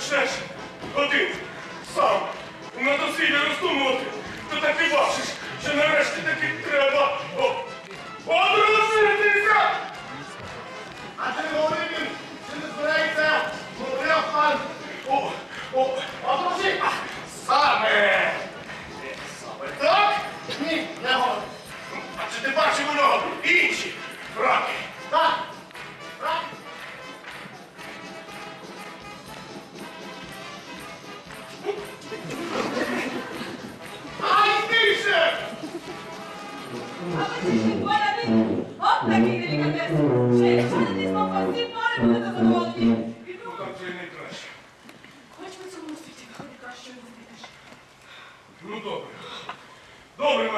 почнеш один, сам. На досліді роздумувати, то так і бачиш, що нарешті таки треба. О.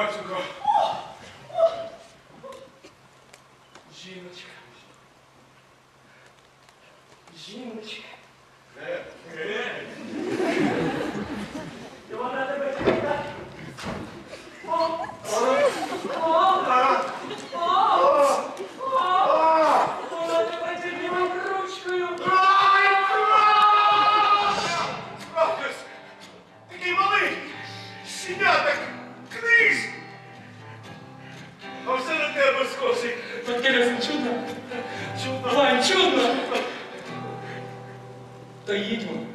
Right, so i eat them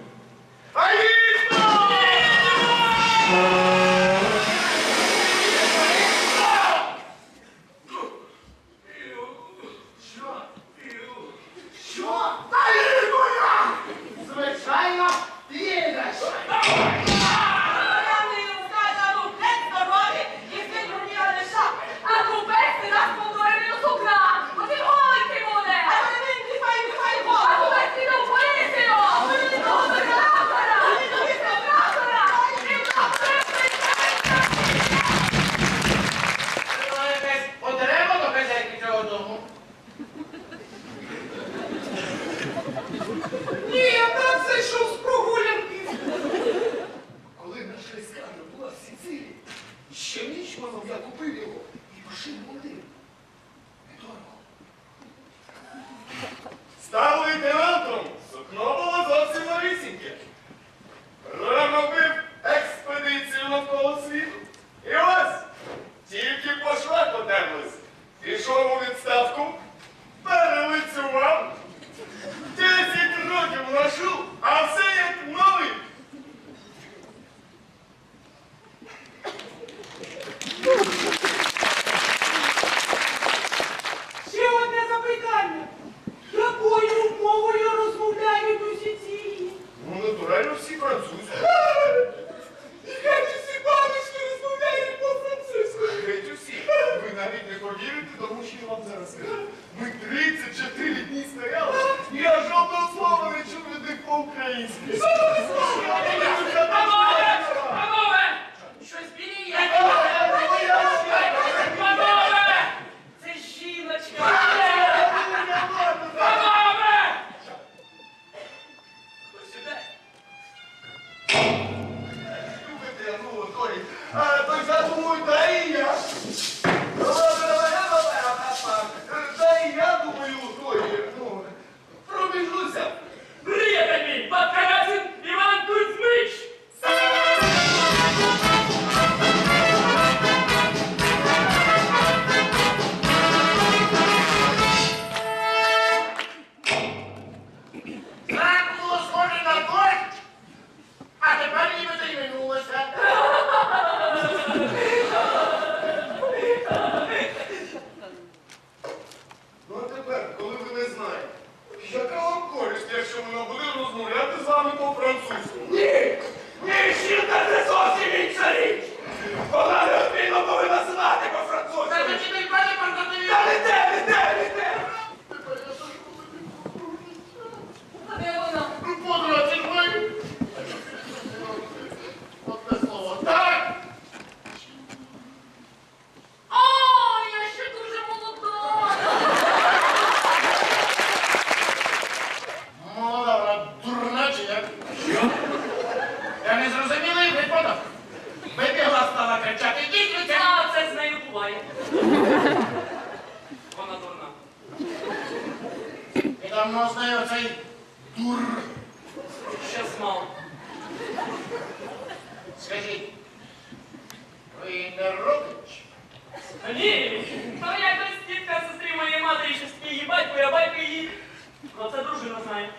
please. мало. Скажіть, ви не родич? Та Ні, то якось тітка сестрі моєї матері щось таке її батько, я батько її. Ну це дружина знає.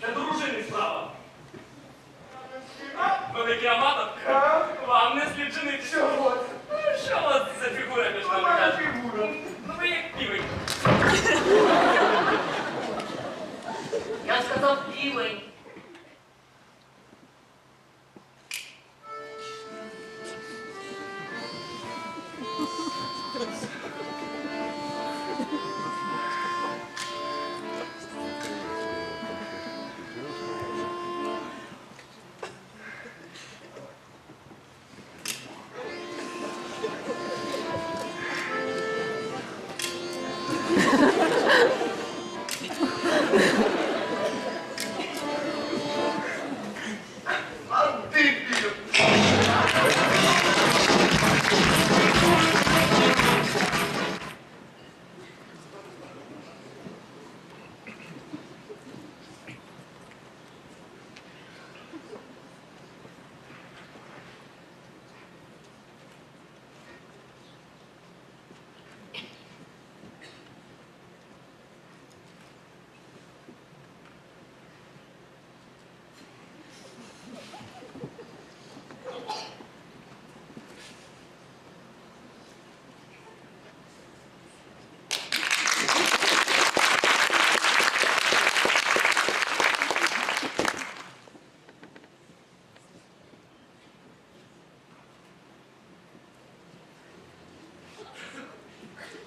Це дружини справа. Великий аматор, вам не слід женитися. Чого? Ну, Що у вас за фігура між нами Моя каже? фігура. Ну ви як півень. Я сказав півень.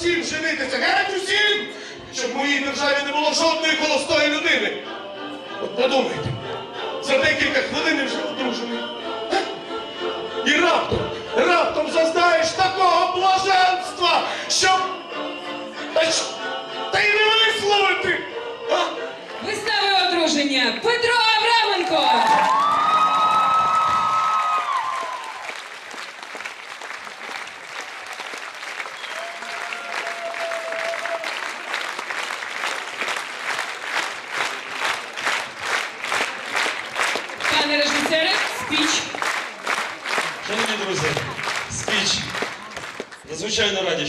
всім женитися, геть усім, щоб в моїй державі не було жодної холостої людини. От подумайте, за декілька хвилин вже одружений.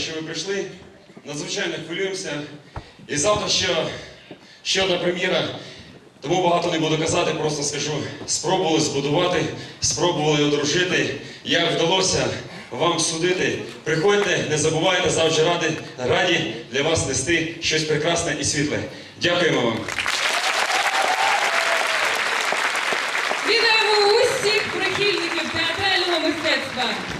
Що ви прийшли. Надзвичайно хвилюємося. І завтра ще, ще одна прем'єра. Тому багато не буду казати, просто скажу. Спробували збудувати, спробували одружити. Як вдалося вам судити. Приходьте, не забувайте, завжди раді, раді для вас нести щось прекрасне і світле. Дякуємо вам. Вітаємо усіх прихильників театрального мистецтва.